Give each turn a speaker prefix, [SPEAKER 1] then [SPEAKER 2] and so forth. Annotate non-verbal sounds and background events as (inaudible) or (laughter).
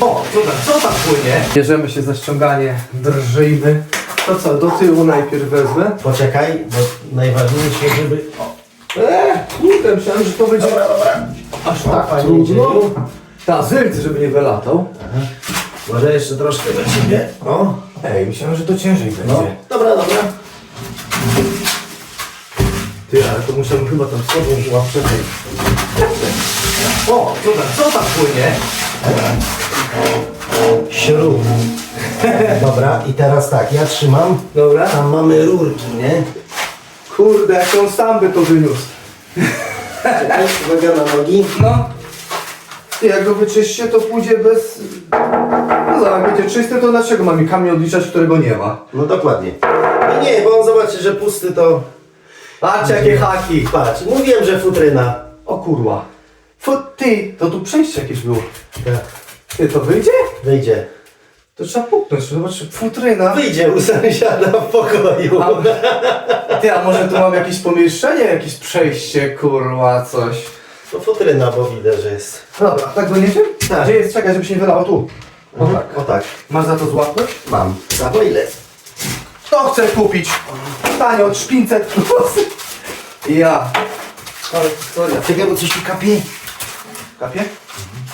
[SPEAKER 1] O, co tam, co tam płynie? Bierzemy się za ściąganie drżyjmy. To co, do tyłu najpierw wezmę.
[SPEAKER 2] Poczekaj, bo najważniejsze, żeby...
[SPEAKER 1] Eee, kurde, myślałem, że to będzie
[SPEAKER 2] Dobra, dobra.
[SPEAKER 1] aż
[SPEAKER 2] O,
[SPEAKER 1] tak
[SPEAKER 2] fajnie
[SPEAKER 1] trudno. Ta, zylt, żeby nie wylatał.
[SPEAKER 2] Może jeszcze troszkę do ciebie. O,
[SPEAKER 1] Ej, myślałem, że to ciężej będzie.
[SPEAKER 2] no. Dobra, dobra.
[SPEAKER 1] Ty, ale to musiałbym chyba tam z sobą łapkę O, tam, co tam płynie?
[SPEAKER 2] Śrub. (laughs) Dobra, i teraz tak, ja trzymam.
[SPEAKER 1] Dobra.
[SPEAKER 2] Tam mamy rurki, nie?
[SPEAKER 1] Kurde, jak on sam by to wyniósł.
[SPEAKER 2] Czekaj, uwaga na nogi.
[SPEAKER 1] No. Jak go wyczyście, to pójdzie bez... No jak będzie czysty, to dlaczego mam mi kamień odliczać, którego nie ma?
[SPEAKER 2] No dokładnie. No nie, bo on zobaczy, że pusty to...
[SPEAKER 1] Patrz, jakie haki.
[SPEAKER 2] Patrz, mówiłem, że futryna.
[SPEAKER 1] O kurwa. Fu, ty, to tu przejście jakieś było.
[SPEAKER 2] Tak,
[SPEAKER 1] Ty, to wyjdzie?
[SPEAKER 2] wyjdzie.
[SPEAKER 1] To trzeba puknąć, zobacz, futryna.
[SPEAKER 2] Wyjdzie u sąsiada w pokoju.
[SPEAKER 1] A, ty, a może tu mam jakieś pomieszczenie, jakieś przejście, kurwa, coś.
[SPEAKER 2] To futryna, bo widać, że jest.
[SPEAKER 1] Dobra, tak go nie wiem?
[SPEAKER 2] Tak.
[SPEAKER 1] Gdzie jest? Czekaj, żeby się nie wylało tu. O tak.
[SPEAKER 2] O tak,
[SPEAKER 1] Masz za to złapność?
[SPEAKER 2] mam. Za to ile?
[SPEAKER 1] To chcę kupić. Tanie od szpincet plus. (laughs) Ja. Ale historia.
[SPEAKER 2] Czekaj, bo coś tu kapie.
[SPEAKER 1] Gracias. Uh.